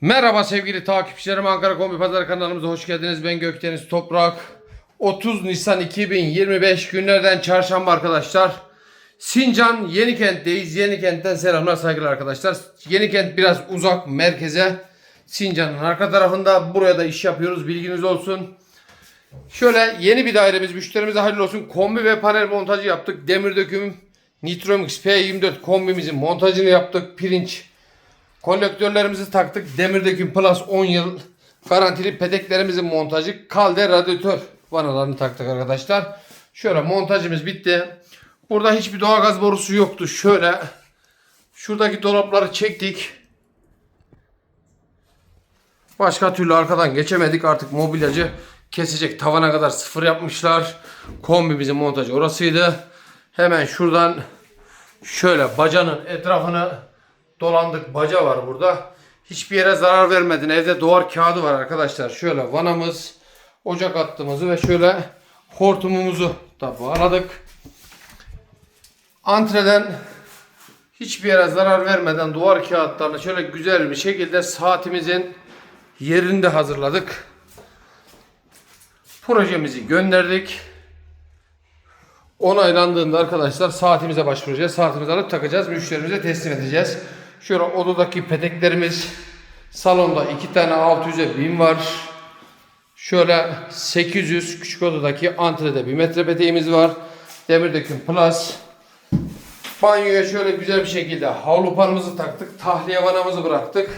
Merhaba sevgili takipçilerim Ankara Kombi Pazar kanalımıza hoş geldiniz. Ben Gökdeniz Toprak. 30 Nisan 2025 günlerden çarşamba arkadaşlar. Sincan Yenikent'teyiz. Yenikent'ten selamlar saygılar arkadaşlar. Yenikent biraz uzak merkeze. Sincan'ın arka tarafında. Buraya da iş yapıyoruz bilginiz olsun. Şöyle yeni bir dairemiz müşterimize hayırlı olsun. Kombi ve panel montajı yaptık. Demir döküm Nitromix P24 kombimizin montajını yaptık. Pirinç Kolektörlerimizi taktık. Demir döküm Plus 10 yıl garantili peteklerimizin montajı. Kalde radyatör vanalarını taktık arkadaşlar. Şöyle montajımız bitti. Burada hiçbir doğalgaz borusu yoktu. Şöyle şuradaki dolapları çektik. Başka türlü arkadan geçemedik. Artık mobilyacı kesecek. Tavana kadar sıfır yapmışlar. Kombimizin montajı orasıydı. Hemen şuradan şöyle bacanın etrafını dolandık. Baca var burada. Hiçbir yere zarar vermedin. Evde duvar kağıdı var arkadaşlar. Şöyle vanamız, ocak hattımızı ve şöyle hortumumuzu da bağladık. Antreden hiçbir yere zarar vermeden duvar kağıtlarını şöyle güzel bir şekilde saatimizin yerinde hazırladık. Projemizi gönderdik. Onaylandığında arkadaşlar saatimize başvuracağız. Saatimizi alıp takacağız. Müşterimize teslim edeceğiz. Şöyle odadaki peteklerimiz salonda iki tane 600'e 1000 var. Şöyle 800 küçük odadaki antrede bir metre peteğimiz var. Demir döküm plus. Banyoya şöyle güzel bir şekilde havlu panımızı taktık. Tahliye vanamızı bıraktık.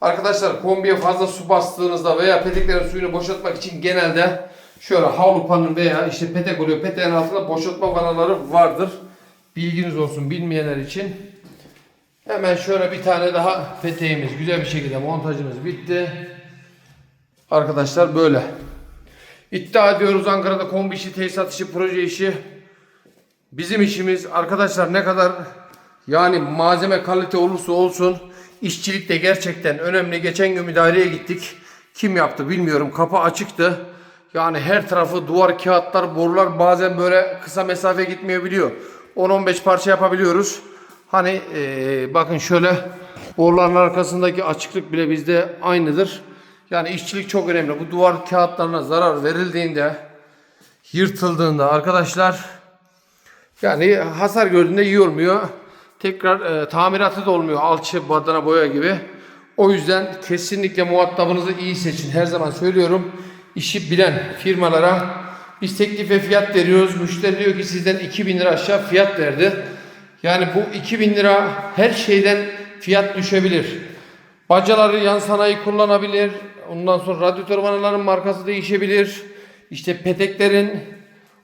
Arkadaşlar kombiye fazla su bastığınızda veya peteklerin suyunu boşaltmak için genelde şöyle havlu panın veya işte petek oluyor. Peteğin altında boşaltma vanaları vardır. Bilginiz olsun bilmeyenler için. Hemen şöyle bir tane daha peteğimiz güzel bir şekilde montajımız bitti. Arkadaşlar böyle. İddia ediyoruz Ankara'da kombi işi, tesisat işi, proje işi. Bizim işimiz arkadaşlar ne kadar yani malzeme kalite olursa olsun işçilik de gerçekten önemli. Geçen gün müdahaleye gittik. Kim yaptı bilmiyorum. Kapı açıktı. Yani her tarafı duvar, kağıtlar, borular bazen böyle kısa mesafe gitmeyebiliyor. 10-15 parça yapabiliyoruz. Hani eee, bakın şöyle boruların arkasındaki açıklık bile bizde aynıdır. Yani işçilik çok önemli. Bu duvar kağıtlarına zarar verildiğinde, yırtıldığında arkadaşlar yani hasar gördüğünde iyi olmuyor. Tekrar e, tamiratı da olmuyor. Alçı, badana, boya gibi. O yüzden kesinlikle muhatabınızı iyi seçin. Her zaman söylüyorum. İşi bilen firmalara biz teklif ve fiyat veriyoruz. Müşteri diyor ki sizden 2000 lira aşağı fiyat verdi. Yani bu 2000 lira her şeyden fiyat düşebilir. Bacaları yan sanayi kullanabilir. Ondan sonra radyatör vanaların markası değişebilir. İşte peteklerin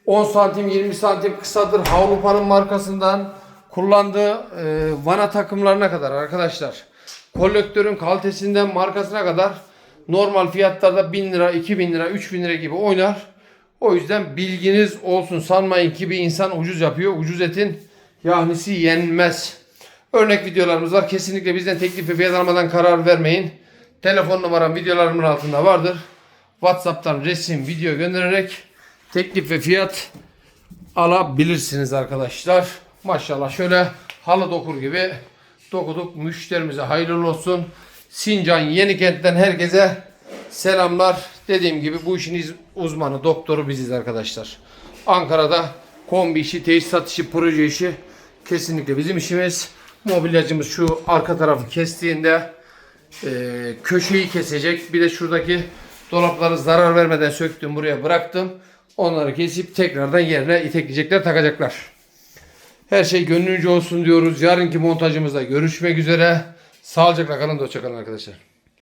10 santim 20 santim kısadır. Havlupanın markasından kullandığı e, vana takımlarına kadar arkadaşlar. Kolektörün kalitesinden markasına kadar normal fiyatlarda 1000 lira, 2000 lira, 3000 lira gibi oynar. O yüzden bilginiz olsun. Sanmayın ki bir insan ucuz yapıyor. Ucuz etin yahnisi yenmez. Örnek videolarımız var. Kesinlikle bizden teklif ve fiyat almadan karar vermeyin. Telefon numaram videolarımın altında vardır. WhatsApp'tan resim, video göndererek teklif ve fiyat alabilirsiniz arkadaşlar. Maşallah şöyle halı dokur gibi dokuduk. Müşterimize hayırlı olsun. Sincan Yenikent'ten herkese selamlar. Dediğim gibi bu işin uzmanı, doktoru biziz arkadaşlar. Ankara'da kombi işi, tesisat işi, proje işi kesinlikle bizim işimiz. Mobilyacımız şu arka tarafı kestiğinde e, köşeyi kesecek. Bir de şuradaki dolapları zarar vermeden söktüm buraya bıraktım. Onları kesip tekrardan yerine itekleyecekler takacaklar. Her şey gönlünce olsun diyoruz. Yarınki montajımızda görüşmek üzere. Sağlıcakla kalın da hoşça kalın arkadaşlar.